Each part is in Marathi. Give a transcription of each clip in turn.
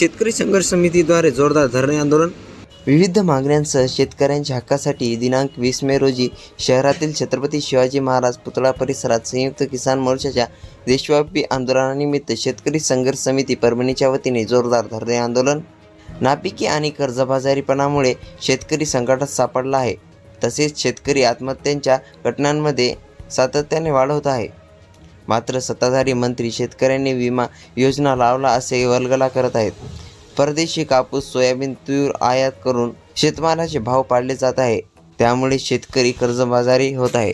शेतकरी संघर्ष समितीद्वारे जोरदार धरणे आंदोलन. विविध मागण्यांसह शेतकऱ्यांच्या हक्कासाठी दिनांक वीस मे रोजी शहरातील छत्रपती शिवाजी महाराज पुतळा परिसरात संयुक्त किसान मोर्चाच्या देशव्यापी आंदोलनानिमित्त शेतकरी संघर्ष समिती परभणीच्या वतीने जोरदार धरणे आंदोलन. नापिकी आणि कर्जबाजारीपणामुळे शेतकरी संकटात सापडला आहे. तसेच शेतकरी आत्महत्यांच्या घटनांमध्ये सातत्याने वाढ होत आहे. मात्र सत्ताधारी मंत्री शेतकऱ्यांनी विमा योजना लावला असे वलगला करत आहेत. परदेशी कापूस सोयाबीन तूर आयात करून शेतमालाचे भाव पाडले जात आहे. त्यामुळे शेतकरी कर्जबाजारी होत आहे.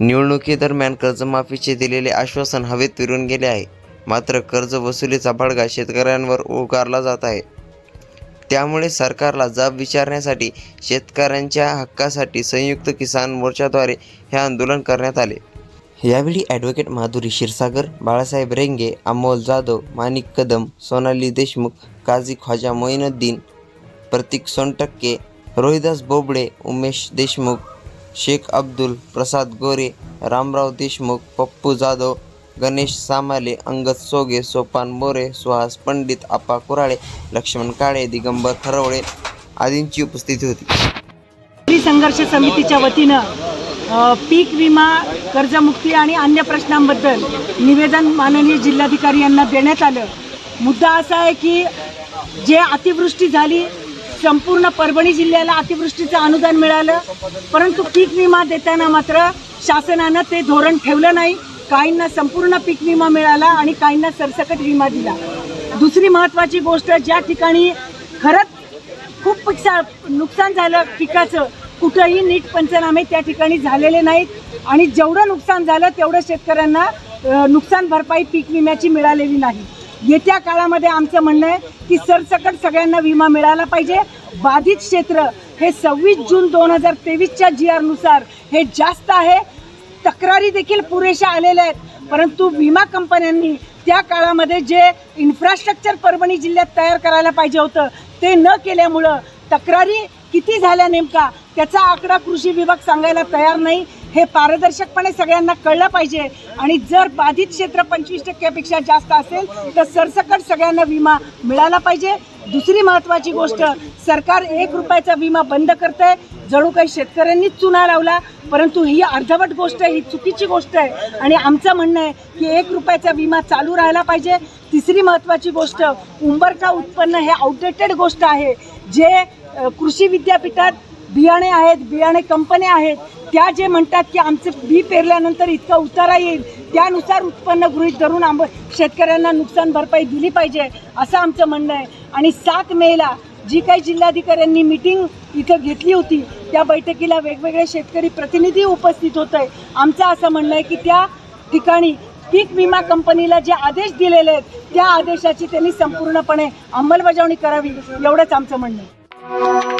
निवडणुकीदरम्यान कर्जमाफीचे दिलेले आश्वासन हवेत विरून गेले आहे. मात्र कर्ज वसुलीचा बडगा शेतकऱ्यांवर उगारला जात आहे. त्यामुळे सरकारला जाब विचारण्यासाठी शेतकऱ्यांच्या हक्कासाठी संयुक्त किसान मोर्चाद्वारे हे आंदोलन करण्यात आले. यावेळी ॲडव्होकेट माधुरी क्षीरसागर बाळासाहेब रेंगे अमोल जाधव माणिक कदम सोनाली देशमुख काझी ख्वाजा मोईनुद्दीन प्रतीक सोनटक्के रोहिदास बोबडे उमेश देशमुख शेख अब्दुल प्रसाद गोरे रामराव देशमुख पप्पू जाधव गणेश सामाले अंगद सोगे सोपान मोरे सुहास पंडित आप्पा कुराळे लक्ष्मण काळे दिगंबर थरवळे आदींची उपस्थिती होती. संघर्ष समितीच्या वतीनं पीक विमा कर्जमुक्ती आणि अन्य प्रश्नांबद्दल निवेदन माननीय जिल्हाधिकारी यांना देण्यात आलं. मुद्दा असा आहे की जे अतिवृष्टी झाली संपूर्ण परभणी जिल्ह्याला अतिवृष्टीचं अनुदान मिळालं परंतु पीक विमा देताना मात्र शासनानं ते धोरण ठेवलं नाही. काहींना संपूर्ण पीक विमा मिळाला आणि काहींना सरसकट विमा दिला. दुसरी महत्त्वाची गोष्ट ज्या ठिकाणी खरंच खूप पिकसा नुकसान झालं पिकाचं कुठंही नीट पंचनामे त्या ठिकाणी झालेले नाहीत. आणि जेवढं नुकसान झालं तेवढं शेतकऱ्यांना नुकसान भरपाई पीक विम्याची मिळालेली नाही. येत्या काळामध्ये आमचं म्हणणं आहे की सरसकट सगळ्यांना विमा मिळाला पाहिजे. बाधित क्षेत्र हे सव्वीस जून दोन हजार तेवीसच्या जी आरनुसार हे जास्त आहे. तक्रारी देखील पुरेशा आलेल्या आहेत. परंतु विमा कंपन्यांनी त्या काळामध्ये जे इन्फ्रास्ट्रक्चर परभणी जिल्ह्यात तयार करायला पाहिजे होतं ते न केल्यामुळं तक्रारी किती झाल्या नेमका? त्याचा आकडा कृषी विभाग सांगायला तयार नाही. हे पारदर्शकपणे सगळ्यांना कळलं पाहिजे. आणि जर बाधित क्षेत्र पंचवीस टक्क्यापेक्षा जास्त असेल तर सरसकट सगळ्यांना विमा मिळाला पाहिजे. दुसरी महत्त्वाची गोष्ट सरकार एक रुपयाचा विमा बंद करतंय. जणू काही शेतकऱ्यांनीच चुना लावला परंतु ही अर्धवट गोष्ट आहे ही चुकीची गोष्ट आहे. आणि आमचं म्हणणं आहे की एक रुपयाचा विमा चालू राहायला पाहिजे. तिसरी महत्त्वाची गोष्ट उंबरठा उत्पन्न हे आउटडेटेड गोष्ट आहे. जे कृषी विद्यापीठात बियाणे आहेत बियाणे कंपन्या आहेत त्या जे म्हणतात की आमचं बी पेरल्यानंतर इतका उतारा येईल त्यानुसार उत्पन्न गृहीत धरून आंब शेतकऱ्यांना नुकसान भरपाई दिली पाहिजे असं आमचं म्हणणं आहे. आणि सात मेला जी काही जिल्हाधिकाऱ्यांनी मिटिंग इथं घेतली होती त्या बैठकीला वेगवेगळे शेतकरी प्रतिनिधी उपस्थित होत आहे आमचं असं म्हणणं आहे की त्या ठिकाणी पीक विमा कंपनीला जे आदेश दिलेले आहेत त्या आदेशाची त्यांनी संपूर्णपणे अंमलबजावणी करावी एवढंच आमचं म्हणणं आहे.